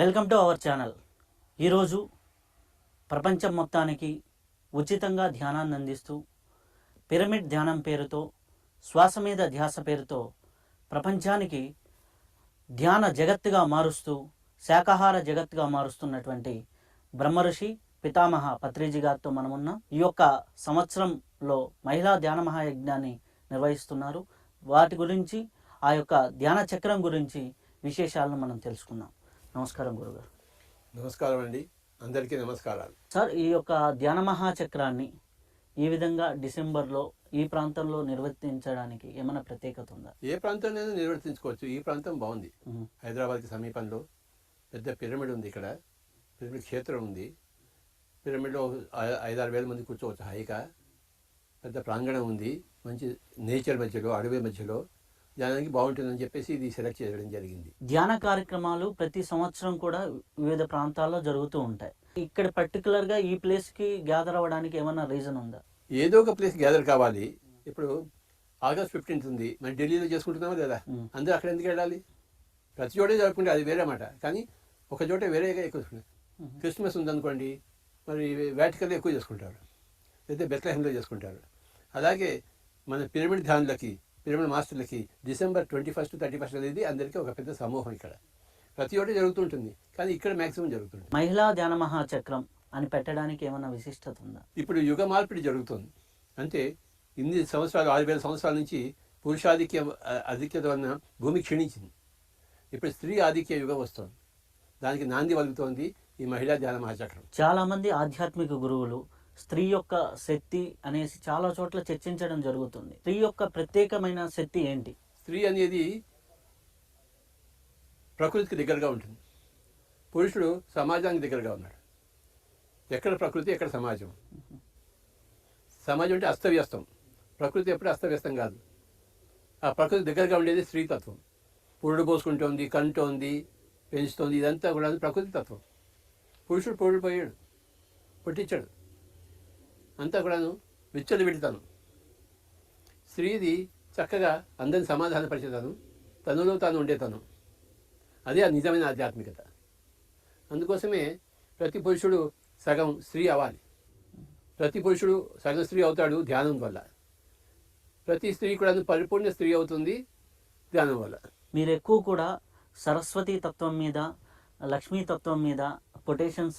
Welcome to our channel. ఈరోజు ప్రపంచం మొత్తానికి ఉచితంగా ధ్యానాన్ని అందిస్తూ పిరమిడ్ ధ్యానం పేరుతో శ్వాస మీద ధ్యాస పేరుతో ప్రపంచానికి ధ్యాన జగత్తుగా మారుస్తూ శాకాహార జగత్తుగా మారుస్తున్నటువంటి బ్రహ్మఋషి పితామహ పత్రిజీ గారితో మనమున్నాం ఈ యొక్క సంవత్సరంలో మహిళా ధ్యాన మహాయజ్ఞాన్ని నిర్వహిస్తున్నారు. వాటి గురించి ఆ యొక్క ధ్యాన చక్రం గురించి విశేషాలను మనం తెలుసుకున్నాం నమస్కారం గురుగారు. నమస్కారం అండి అందరికీ నమస్కారాలు. సార్ ఈ యొక్క ధ్యాన మహాచక్రాన్ని ఈ విధంగా డిసెంబర్లో ఈ ప్రాంతంలో నిర్వర్తించడానికి ఏమైనా ప్రత్యేకత ఉందా? ఏ ప్రాంతంలోనైనా నిర్వర్తించుకోవచ్చు. ఈ ప్రాంతం బాగుంది. హైదరాబాద్కి సమీపంలో పెద్ద పిరమిడ్ ఉంది ఇక్కడ. పిరమిడ్ క్షేత్రం ఉంది. పిరమిడ్లో ఐదారు వేల మంది కూర్చోవచ్చు హాయిగా పెద్ద ప్రాంగణం ఉంది. మంచి నేచర్ మధ్యలో అడవి మధ్యలో. ధ్యానానికి బాగుంటుందని చెప్పేసి ఇది సెలెక్ట్ చేయడం జరిగింది. ధ్యాన కార్యక్రమాలు ప్రతి సంవత్సరం కూడా వివిధ ప్రాంతాల్లో జరుగుతూ ఉంటాయి. ఇక్కడ పర్టికులర్గా ఈ ప్లేస్కి గ్యాదర్ అవ్వడానికి ఏమైనా రీజన్ ఉందా? ఏదో ఒక ప్లేస్ గ్యాదర్ కావాలి. ఇప్పుడు ఆగస్ట్ ఫిఫ్టీన్త్ ఉంది. మరి ఢిల్లీలో చేసుకుంటున్నామా లేదా. అందరూ అక్కడ ఎందుకు వెళ్ళాలి? ప్రతి చోటే జరుపుకుంటే అది వేరే మాట. కానీ ఒక చోట వేరేగా ఎక్కువ చేసుకుంటారు. క్రిస్మస్ ఉందనుకోండి మరి వేటికల్లో ఎక్కువ చేసుకుంటారు. లేదా బెత్లహెంలో చేసుకుంటారు. అలాగే మన పిరమిడ్ ధ్యానులకి pyramid మాస్టర్లకి December twenty first thirty first అనేది అందరికీ ఒక పెద్ద సమూహం ఇక్కడ. ప్రతి చోట జరుగుతుంటుంది కానీ ఇక్కడ మ్యాక్సిమం జరుగుతుంది. మహిళా ధ్యాన మహాచక్రం అని పెట్టడానికి ఏమైనా విశిష్టత ఉందా? ఇప్పుడు యుగ మార్పిడి జరుగుతుంది. అంటే ఇన్ని సంవత్సరాలు ఆరు వేల సంవత్సరాల నుంచి పురుషాధిక్య ఆధిక్యత వలన భూమి క్షీణించింది. ఇప్పుడు స్త్రీ ఆధిక్య యుగం వస్తుంది. దానికి నాంది వలుగుతోంది ఈ మహిళా ధ్యాన మహాచక్రం. చాలా మంది ఆధ్యాత్మిక గురువులు స్త్రీ యొక్క శక్తి అనేసి చాలా చోట్ల చర్చించడం జరుగుతుంది. స్త్రీ యొక్క ప్రత్యేకమైన శక్తి ఏంటి? స్త్రీ అనేది ప్రకృతికి దగ్గరగా ఉంటుంది. పురుషుడు సమాజానికి దగ్గరగా ఉన్నాడు. ఎక్కడ ప్రకృతి ఎక్కడ సమాజం? సమాజం అంటే అస్తవ్యస్తం. ప్రకృతి ఎప్పుడు అస్తవ్యస్తం కాదు. ఆ ప్రకృతి దగ్గరగా ఉండేది స్త్రీతత్వం. పురుడు పోసుకుంటోంది కంటోంది పెంచుతోంది ఇదంతా కూడా ప్రకృతి తత్వం. పురుషుడు పురుడు పోయాడు పుట్టించాడు. అంతా కూడాను విచ్చలు విడతాను. స్త్రీది చక్కగా అందరిని సమాధానపరిచేతాను తనలో తాను ఉండేతాను. అదే ఆ నిజమైన ఆధ్యాత్మికత. అందుకోసమే ప్రతి పురుషుడు సగం స్త్రీ అవ్వాలి. ప్రతి పురుషుడు సగం స్త్రీ అవుతాడు ధ్యానం వల్ల. ప్రతి స్త్రీ కూడా పరిపూర్ణ స్త్రీ అవుతుంది ధ్యానం వల్ల. మీరు ఎక్కువ కూడా సరస్వతి తత్వం మీద లక్ష్మీ తత్వం మీద కొటేషన్స్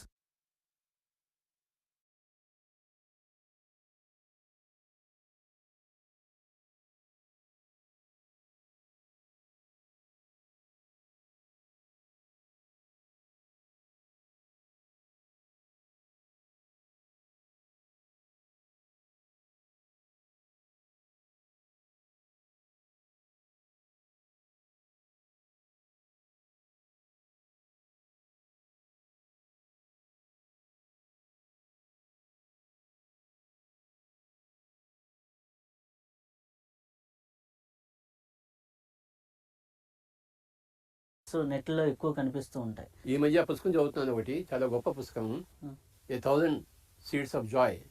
నెట్లో ఎక్కువ కనిపిస్తూ ఉంటాయి. ఈ మధ్య పుస్తకం చదువుతున్నాను ఒకటి చాలా గొప్ప పుస్తకం. A thousand seeds of joy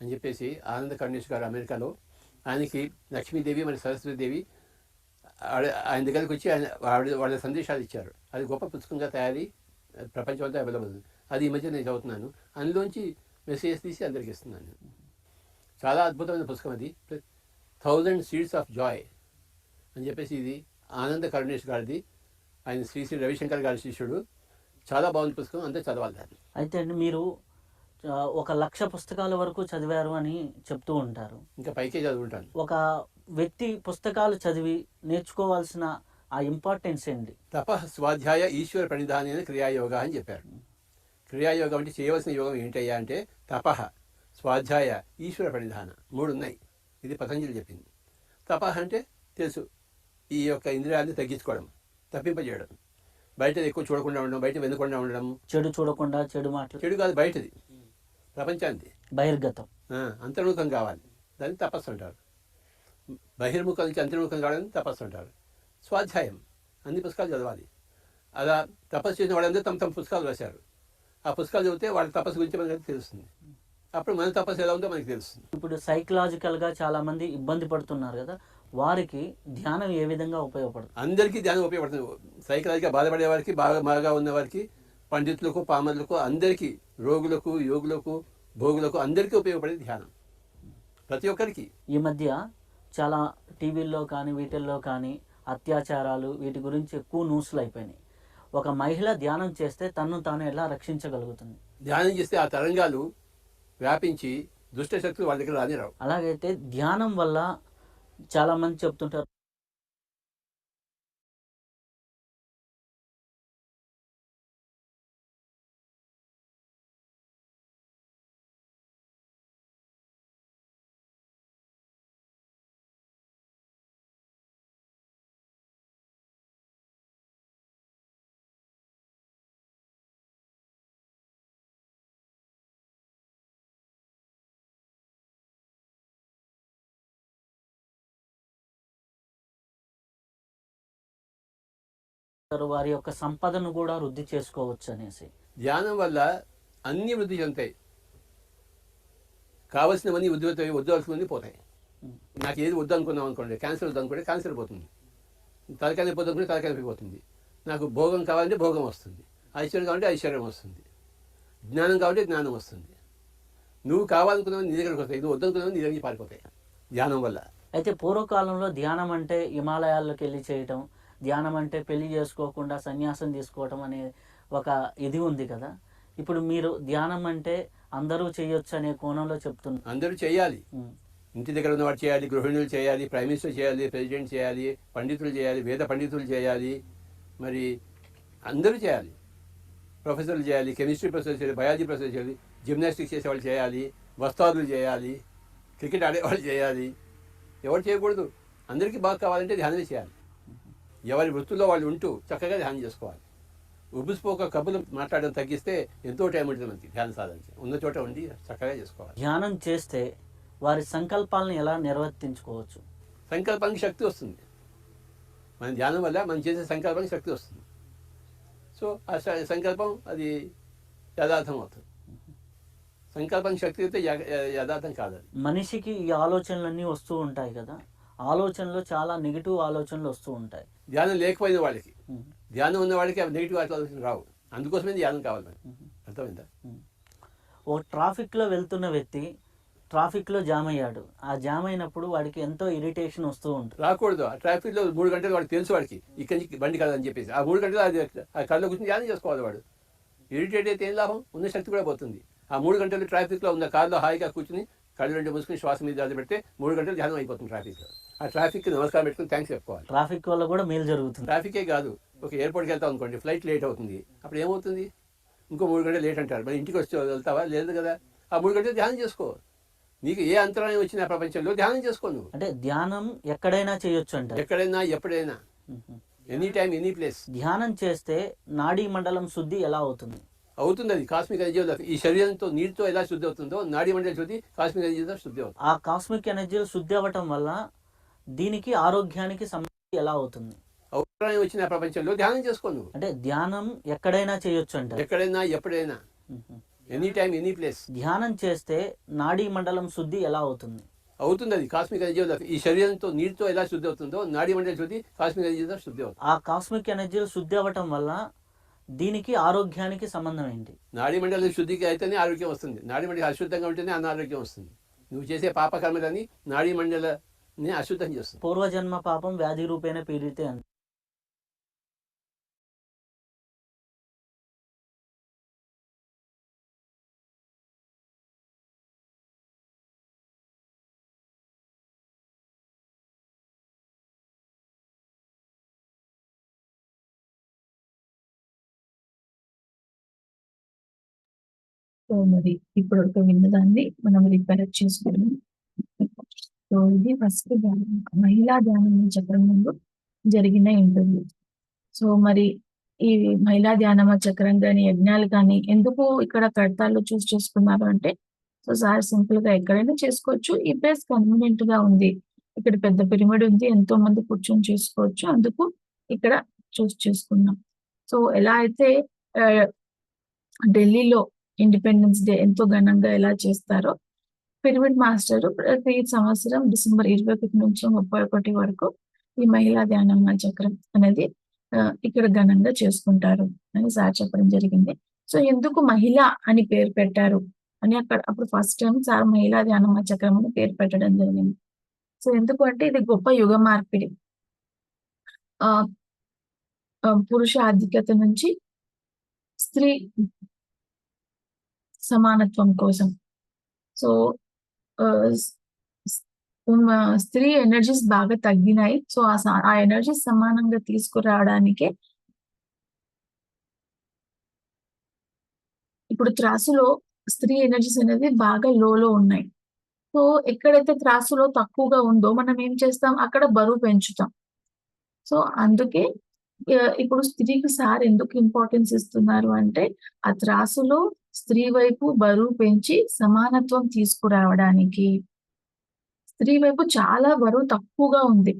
అని చెప్పేసి ఆనంద కరుణేష్ గారు అమెరికాలో. ఆయనకి లక్ష్మీదేవి మరి సరస్వతీదేవి ఆడ- ఆయన దగ్గరికి వచ్చి ఆయన వాళ్ళ వాళ్ళ సందేశాలు ఇచ్చారు. అది గొప్ప పుస్తకంగా తయారీ ప్రపంచం అంతా అవైలబుల్. ఉంది అది ఈ మధ్య నేను చదువుతున్నాను. అందులోంచి మెసేజ్ తీసి అందరికి ఇస్తున్నాను. చాలా అద్భుతమైన పుస్తకం అది. థౌజండ్ సీడ్స్ ఆఫ్ జాయ్ అని చెప్పేసి ఇది ఆనంద కరుణేష్ గారిది. ఆయన శ్రీ శ్రీ రవిశంకర్ గారి శిష్యుడు. చాలా బాగుంది పుస్తకం అంతే చదవాలి దాన్ని. అయితే అండి మీరు ఒక లక్ష పుస్తకాల వరకు చదివారు అని చెప్తూ ఉంటారు. ఇంకా పైకే చదువుకుంటాను ఒక వ్యక్తి పుస్తకాలు చదివి నేర్చుకోవాల్సిన ఆ ఇంపార్టెన్స్ ఏంటి? తప స్వాధ్యాయ ఈశ్వర ప్రణిధాని అని క్రియాయోగ అని చెప్పారు. క్రియాయోగం అంటే చేయవలసిన యోగం ఏంటయ్యా అంటే తప స్వాధ్యాయ ఈశ్వర ప్రణిధాన మూడు ఉన్నాయి. ఇది పతంజలి చెప్పింది. తప అంటే తెలుసు ఈ యొక్క ఇంద్రియాన్ని తగ్గించుకోవడం. తప్పింపజేయడం. బయట ఎక్కువ చూడకుండా ఉండడం బయట వెనుకుండా ఉండడం. చెడు చూడకుండా చెడు మాటలు చెడు కాదు బయటది. ప్రపంచానికి బహిర్గతం. అంతర్ముఖం కావాలి. దాన్ని తపస్సు అంటారు. బహిర్ముఖం నుంచి అంతర్ముఖం కావాలని తపస్సు అంటారు. స్వాధ్యాయం. అన్ని పుస్తకాలు చదవాలి. అలా తపస్సు చేసిన వాళ్ళందరూ తమ తమ పుస్తకాలు రాశారు. ఆ పుస్తకాలు చదివితే వాళ్ళ తపస్సు గురించి మనకి తెలుస్తుంది. అప్పుడు మన తపస్సు ఎలా ఉందో మనకి తెలుస్తుంది. ఇప్పుడు సైకలాజికల్గా చాలా మంది ఇబ్బంది పడుతున్నారు కదా. వారికి ధ్యానం ఏ విధంగా ఉపయోగపడుతుంది? అందరికీ ధ్యానం ఉపయోగపడుతుంది. సైకలాజిగా బాధపడే వారికి బాగా బాగా ఉన్న వారికి పండితులకు పామరులకు అందరికీ రోగులకు యోగులకు భోగులకు అందరికీ ఉపయోగపడే ధ్యానం. ప్రతి ఒక్కరికి. ఈ మధ్య చాలా టీవీల్లో కానీ వీటిల్లో కానీ అత్యాచారాలు వీటి గురించి ఎక్కువ న్యూస్లు అయిపోయినాయి. ఒక మహిళ ధ్యానం చేస్తే తన్ను తాను ఎలా రక్షించగలుగుతుంది? ధ్యానం చేస్తే ఆ తరంగాలు వ్యాపించి దుష్ట శక్తులు వాళ్ళ దగ్గర రానిరావు. అలాగైతే ధ్యానం వల్ల చాలా మంది చెప్తుంటారు. వారి యొక్క సంపదను కూడా వృద్ధి చేసుకోవచ్చు అనేసి. ధ్యానం వల్ల అన్ని వృద్ధి చెందుతాయి. కావలసినవన్నీ వృద్ధి వద్దవలసినవన్నీ పోతాయి. నాకు ఏది వద్దు అనుకున్నాం అనుకోండి క్యాన్సర్ వద్దు అనుకుంటే క్యాన్సర్ పోతుంది తలకాయ అనుకుంటే తలకాయ పోతుంది నాకు భోగం కావాలంటే భోగం వస్తుంది. ఐశ్వర్యం కావాలంటే ఐశ్వర్యం వస్తుంది. జ్ఞానం కావాలంటే జ్ఞానం వస్తుంది. నువ్వు కావాలనుకున్నావు నీ దగ్గరకు వస్తాయి నువ్వు వద్దనుకున్నావు నీ దగ్గరికి పారిపోతాయి. ధ్యానం వల్ల. అయితే పూర్వకాలంలో ధ్యానం అంటే హిమాలయాల్లోకి వెళ్ళి చేయటం ధ్యానం అంటే పెళ్ళి చేసుకోకుండా సన్యాసం తీసుకోవటం అనే ఒక ఇది ఉంది కదా. ఇప్పుడు మీరు ధ్యానం అంటే అందరూ చేయొచ్చు అనే కోణంలో చెప్తున్నారు అందరూ చేయాలి. ఇంటి దగ్గర ఉన్నవాడు చేయాలి గృహిణులు చేయాలి ప్రైమ్ మినిస్టర్ చేయాలి ప్రెసిడెంట్ చేయాలి పండితులు చేయాలి వేద పండితులు చేయాలి. మరి అందరూ చేయాలి. ప్రొఫెసర్లు చేయాలి కెమిస్ట్రీ ప్రొఫెసర్ చేయాలి బయాలజీ ప్రొఫెసర్ చేయాలి జిమ్నాస్టిక్స్ చేసేవాళ్ళు చేయాలి వస్తాదులు చేయాలి క్రికెట్ ఆడేవాళ్ళు చేయాలి. ఎవరు చేయకూడదు. అందరికీ బాగా కావాలంటే ధ్యానమే చేయాలి. ఎవరి వృత్తుల్లో వాళ్ళు ఉంటూ చక్కగా ధ్యానం చేసుకోవాలి. ఉబ్బుసిపోక కబులు మాట్లాడడం తగ్గిస్తే ఎంతో టైం ఉంటుంది మనకి ధ్యాన సాధనకి. ఉన్న చోట ఉండి చక్కగా చేసుకోవాలి. ధ్యానం చేస్తే వారి సంకల్పాలను ఎలా నిర్వర్తించుకోవచ్చు? సంకల్పానికి శక్తి వస్తుంది. మన ధ్యానం వల్ల మనం చేసే సంకల్పానికి శక్తి వస్తుంది. సో ఆ సంకల్పం అది యథార్థం అవుతుంది. సంకల్పానికి శక్తి అయితే యథార్థం కాదు మనిషికి ఈ ఆలోచనలన్నీ వస్తూ ఉంటాయి కదా. ఆలోచనలు చాలా నెగిటివ్ ఆలోచనలు వస్తూ ఉంటాయి. ధ్యానం లేకపోయిన వాళ్ళకి. ధ్యానం ఉన్న వాళ్ళకి అవి నెగిటివ్ ఆలోచన రావు. అందుకోసమే ధ్యానం కావాలి మనకి. అర్థమైందా? ఓ ట్రాఫిక్లో వెళ్తున్న వ్యక్తి ట్రాఫిక్లో జామ్ అయ్యాడు ఆ జామ్ అయినప్పుడు వాడికి ఎంతో ఇరిటేషన్ వస్తూ ఉంటుంది రాకూడదు. ఆ ట్రాఫిక్లో మూడు గంటలు వాడికి తెలుసు వాడికి. ఇక్కడి నుంచి బండి కాదని చెప్పేసి. ఆ మూడు గంటలు అది ఆ కళ్ళు కూర్చొని ధ్యానం చేసుకోవాలి వాడు. ఇరిటేట్ అయితే ఏం లాభం? ఉన్న శక్తి కూడా పోతుంది. ఆ మూడు గంటలు ట్రాఫిక్లో ఉన్న కార్లో హాయిగా కూర్చుని కళ్ళు రెండు మూసుకుని శ్వాస మీద జాగ్రత్త పెడితే మూడు గంటలు ధ్యానం అయిపోతుంది ట్రాఫిక్లో ఆ ట్రాఫిక్కి నమస్కారం పెట్టుకుని థ్యాంక్స్ చెప్పుకోవాలి. ట్రాఫిక్ వల్ల కూడా మేలు జరుగుతుంది. ట్రాఫికే కాదు. ఒక ఎయిర్పోర్ట్కి వెళ్తాం అనుకోండి ఫ్లైట్ లేట్ అవుతుంది. అప్పుడు ఏమవుతుంది? ఇంకో మూడు గంటలు లేట్ అంటారు. మరి ఇంటికి వచ్చి వెళ్తావా? లేదు కదా. ఆ మూడు గంటలు ధ్యానం చేసుకో. నీకు ఏ అంతరాయం వచ్చినా ప్రపంచంలో ధ్యానం చేసుకో నువ్వు. అంటే ధ్యానం ఎక్కడైనా చేయొచ్చు అంటారు. ఎక్కడైనా ఎప్పుడైనా. ఎనీ టైం ఎనీ ప్లేస్ ధ్యానం చేస్తే నాడీ మండలం శుద్ధి ఎలా అవుతుంది? అవుతుంది అది కాస్మిక్ ఎనర్జీ ఈ శరీరంతో నీటితో ఎలా శుద్ధి అవుతుందో నాడీ మండలి శుద్ధి కాస్మిక్ ఎనర్జీతో శుద్ధి అవుతుంది. ఆ కాస్మిక్ ఎనర్జీ శుద్ధి అవ్వటం వల్ల దీనికి ఆరోగ్యానికి సంబంధం ఎలా అవుతుంది? అవసరం వచ్చిన ప్రపంచంలో. ధ్యానం చేసుకో నువ్వు. అంటే ధ్యానం ఎక్కడైనా చేయొచ్చు అంటారు. ఎక్కడైనా ఎప్పుడైనా. Any time any place. ధ్యానం చేస్తే నాడీ మండలం శుద్ధి ఎలా అవుతుంది? అవుతుంది అది కాస్మిక్ ఎనర్జీ ఈ శరీరంతో నీటితో ఎలా శుద్ధి అవుతుందో నాడీ మండలి శుద్ధి కాస్మిక్ ఎనర్జీతో శుద్ధి అవుతుంది. ఆ కాస్మిక్ ఎనర్జీ శుద్ధి అవ్వటం వల్ల దీనికి ఆరోగ్యానికి సంబంధం ఏంటి? నాడీ మండలి శుద్ధికి అయితేనే ఆరోగ్యం వస్తుంది. నాడీ మండలి అశుద్ధంగా ఉంటేనే అనారోగ్యం వస్తుంది. నువ్వు చేసే పాపకర్మలని నాడీ మండలని అశుద్ధం చేస్తుంది. పూర్వజన్మ పాపం వ్యాధి రూపేణ పీడితే సో మరి ఇప్పుడు ఒక విన్నదాన్ని మనం రిపేర్ చేసుకున్నాం సో ఇది ఫస్ట్ ధ్యానం. మహిళా ధ్యానం చక్రం ముందు జరిగిన ఇంటర్వ్యూ. సో మరి ఈ మహిళా ధ్యానమ చక్రం కానీ యజ్ఞాలు కానీ ఎందుకు ఇక్కడ కడతాల్లో చూస్ చేసుకున్నారు అంటే సో సార్ సింపుల్గా ఎక్కడైనా చేసుకోవచ్చు. ఈ ప్లేస్ కన్వీనియంట్గా ఉంది. ఇక్కడ పెద్ద పిరమిడ్ ఉంది. ఎంతో మంది కూర్చొని చేసుకోవచ్చు. అందుకు ఇక్కడ చూస్ చేసుకున్నాం. సో ఎలా అయితే ఢిల్లీలో ఇండిపెండెన్స్ డే ఎంతో ఘనంగా ఎలా చేస్తారో పిరమిడ్ మాస్టర్ ప్రతి సంవత్సరం డిసెంబర్ ఇరవై ఒకటి నుంచి ముప్పై ఒకటి వరకు ఈ మహిళా ధ్యానమ్మ చక్రం అనేది ఆ, ఇక్కడ ఘనంగా చేసుకుంటారు అని సార్ చెప్పడం జరిగింది. సో ఎందుకు మహిళ అని పేరు పెట్టారు అని అక్కడ అప్పుడు ఫస్ట్ టైం సార్ మహిళా ధ్యానమ్మ చక్రం అని పేరు పెట్టడం జరిగింది. సో ఎందుకు అంటే ఇది గొప్ప యుగ మార్పిడి. ఆ ఆ, పురుష ఆధిక్యత నుంచి స్త్రీ సమానత్వం కోసం. సో uh, స్త్రీ ఎనర్జీస్ బాగా తగ్గినాయి. సో ఆ ఆ ఎనర్జీస్ సమానంగా తీసుకురావడానికే ఇప్పుడు త్రాసులో స్త్రీ ఎనర్జీస్ అనేది బాగా లోలో ఉన్నాయి. సో ఎక్కడైతే త్రాసులో తక్కువగా ఉందో మనం ఏం చేస్తాం? అక్కడ బరువు పెంచుతాం. సో అందుకే ఇప్పుడు స్త్రీకి సార్ ఎందుకు ఇంపార్టెన్స్ ఇస్తున్నారు అంటే ఆ త్రాసులో స్త్రీ వైపు బరువు పెంచి సమానత్వం తీసుకురావడానికి. స్త్రీ వైపు చాలా బరువు తక్కువగా ఉంది.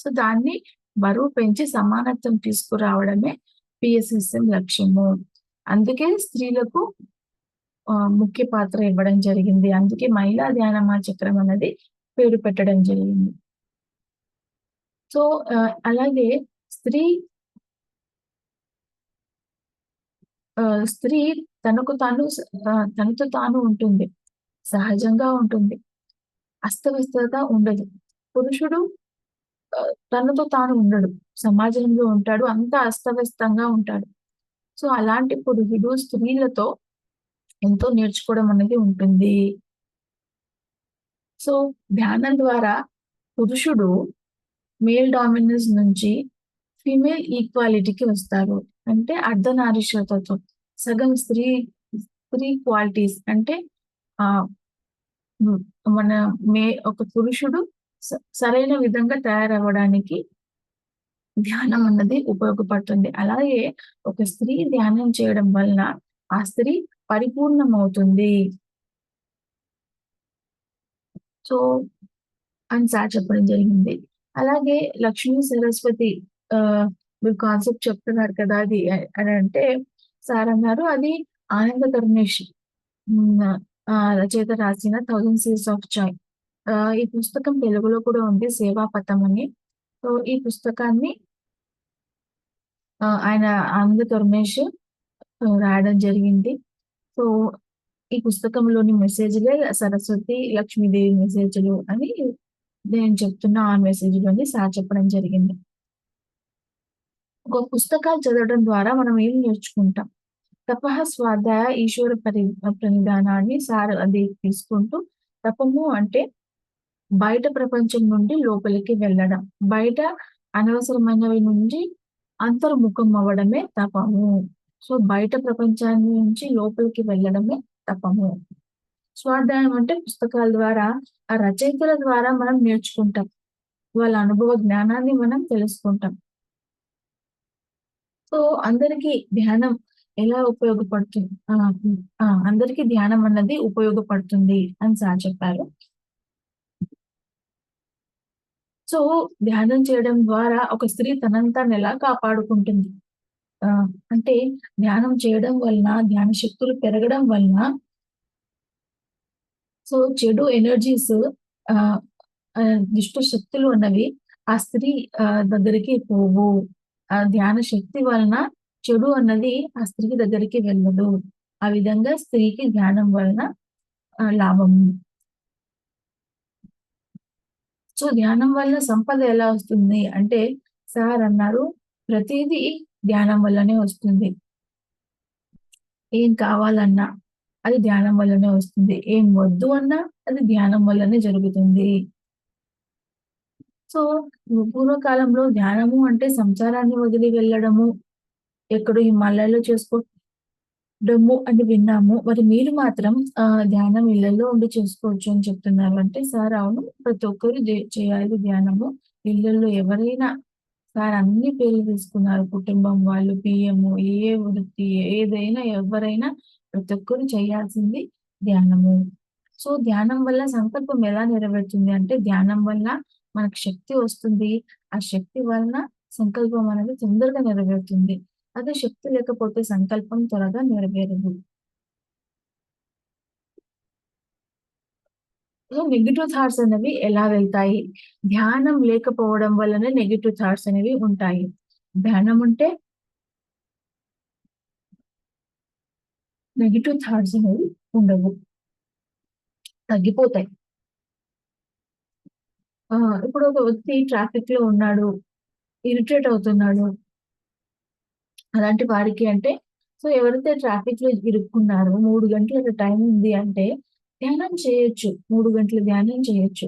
సో దాన్ని బరువు పెంచి సమానత్వం తీసుకురావడమే పిఎస్ఎస్ఎం లక్ష్యము. అందుకే స్త్రీలకు ముఖ్య పాత్ర ఇవ్వడం జరిగింది. అందుకే మహిళా ధ్యానమా చక్రం అనేది పేరు పెట్టడం జరిగింది. సో అలాగే స్త్రీ స్త్రీ తనకు తాను తనతో తాను ఉంటుంది. సహజంగా ఉంటుంది. అస్తవ్యస్తత ఉండదు. పురుషుడు తనతో తాను ఉండడు. సమాజంలో ఉంటాడు. అంత అస్తవ్యస్తంగా ఉంటాడు. సో అలాంటి పురుషుడు స్త్రీలతో ఎంతో నేర్చుకోవడం అనేది ఉంటుంది. సో ధ్యానం ద్వారా పురుషుడు మేల్ డామినెన్స్ నుంచి ఫీమేల్ ఈక్వాలిటీకి వస్తారు అంటే అర్ధనారీశ్వతత్వం సగం స్త్రీ స్త్రీ క్వాలిటీస్ అంటే ఆ మన మే ఒక పురుషుడు స- సరైన విధంగా తయారవ్వడానికి ధ్యానం అన్నది ఉపయోగపడుతుంది. అలాగే ఒక స్త్రీ ధ్యానం చేయడం వలన ఆ స్త్రీ పరిపూర్ణమవుతుంది. సో అని సార్ చెప్పడం జరిగింది. అలాగే లక్ష్మీ సరస్వతి ఆ మీరు కాన్సెప్ట్ చెప్తున్నారు కదా అది అని అంటే సార్ అన్నారు. అది ఆనంద కరుణేష్ రచయిత రాసిన థౌజండ్ సీస్ ఆఫ్ చాయ్ ఈ పుస్తకం తెలుగులో కూడా ఉంది సేవా పథం అని. సో ఈ పుస్తకాన్ని ఆయన ఆనంద కరుణేష్ రాయడం జరిగింది. సో ఈ పుస్తకంలోని మెసేజ్లే సరస్వతి లక్ష్మీదేవి మెసేజ్లు అని నేను చెప్తున్న ఆ మెసేజ్లోని సార్ చెప్పడం జరిగింది. పుస్తకాలు చదవడం ద్వారా మనం ఏం నేర్చుకుంటాం? తపహ స్వాధ్యాయ ఈశ్వర పరి ప్రణిధానాన్ని సార్ అది తీసుకుంటూ తపము అంటే బయట ప్రపంచం నుండి లోపలికి వెళ్ళడం. బయట అనవసరమైనవి నుండి అంతర్ముఖం అవ్వడమే తపము. సో బయట ప్రపంచాన్ని నుంచి లోపలికి వెళ్ళడమే తపము. స్వాధ్యాయం అంటే పుస్తకాల ద్వారా ఆ రచయితల ద్వారా మనం నేర్చుకుంటాం. వాళ్ళ అనుభవ జ్ఞానాన్ని మనం తెలుసుకుంటాం. సో అందరికీ ధ్యానం ఎలా ఉపయోగపడుతుంది? అందరికి అందరికీ ధ్యానం అన్నది ఉపయోగపడుతుంది అని సార్ చెప్పారు. సో ధ్యానం చేయడం ద్వారా ఒక స్త్రీ తనంతా ఎలా కాపాడుకుంటుంది. ఆ, అంటే ధ్యానం చేయడం వలన ధ్యాన శక్తులు పెరగడం వలన సో చెడు ఎనర్జీస్ ఆ దుష్ట శక్తులు ఉన్నవి ఆ స్త్రీ ఆ, దగ్గరికి పోవు. ఆ ధ్యాన శక్తి వలన చెడు అన్నది ఆ స్త్రీ దగ్గరికి వెళ్ళదు. ఆ విధంగా స్త్రీకి ధ్యానం వలన లాభం. లాభము సో ధ్యానం వల్ల సంపద ఎలా వస్తుంది? అంటే సార్ అన్నారు ప్రతిదీ ధ్యానం వల్లనే వస్తుంది. ఏం కావాలన్నా అది ధ్యానం వల్లనే వస్తుంది. ఏం వద్దు అన్నా అది ధ్యానం వల్లనే జరుగుతుంది. సో పూర్వకాలంలో ధ్యానము అంటే సంసారాన్ని వదిలి వెళ్ళడము ఎక్కడో హిమాలయాల్లో చేసుకోవడము అని విన్నాము. మరి మీరు మాత్రం ఆ ధ్యానం ఇళ్ళలో ఉండి చేసుకోవచ్చు అని చెప్తున్నారు అంటే సార్ అవును ప్రతి ఒక్కరు చేయాలి ధ్యానము. ఇళ్ళలో ఎవరైనా సార్ అన్ని పేర్లు తీసుకున్నారు. కుటుంబం వాళ్ళు పిఎం ఏ వృత్తి ఏదైనా ఎవరైనా ప్రతి ఒక్కరు చేయాల్సింది ధ్యానము. సో ధ్యానం వల్ల సంకల్పం ఎలా నెరవేరుతుంది అంటే ధ్యానం వల్ల మనకు శక్తి వస్తుంది. ఆ శక్తి వలన సంకల్పం అనేది తొందరగా నెరవేరుతుంది. అదే శక్తి లేకపోతే సంకల్పం త్వరగా నెరవేరదు. నెగిటివ్ థాట్స్ అనేవి ఎలా వెళ్తాయి? ధ్యానం లేకపోవడం వల్లనే నెగిటివ్ థాట్స్ అనేవి ఉంటాయి. ధ్యానం ఉంటే నెగిటివ్ థాట్స్ అనేవి ఉండవు. తగ్గిపోతాయి. ఇప్పుడు ఒక వ్యక్తి ట్రాఫిక్లో ఉన్నాడు ఇరిటేట్ అవుతున్నాడు. అలాంటి వారికి అంటే సో ఎవరైతే ట్రాఫిక్లో ఇరుక్కున్నారో మూడు గంటల టైం ఉంది అంటే ధ్యానం చేయొచ్చు. మూడు గంటలు ధ్యానం చేయొచ్చు.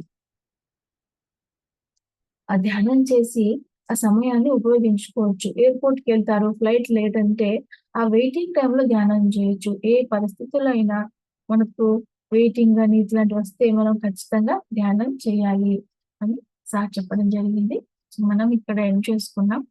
ఆ ధ్యానం చేసి ఆ సమయాన్ని ఉపయోగించుకోవచ్చు. ఎయిర్పోర్ట్కి వెళ్తారు ఫ్లైట్ లేట్ అంటే ఆ వెయిటింగ్ టైంలో ధ్యానం చేయొచ్చు. ఏ పరిస్థితుల్లో అయినా మనకు వెయిటింగ్ అని ఇట్లాంటివి వస్తే మనం ఖచ్చితంగా ధ్యానం చేయాలి. అని సార్ చెప్పడం జరిగింది. సో మనం ఇక్కడ ఏం చేసుకున్నాం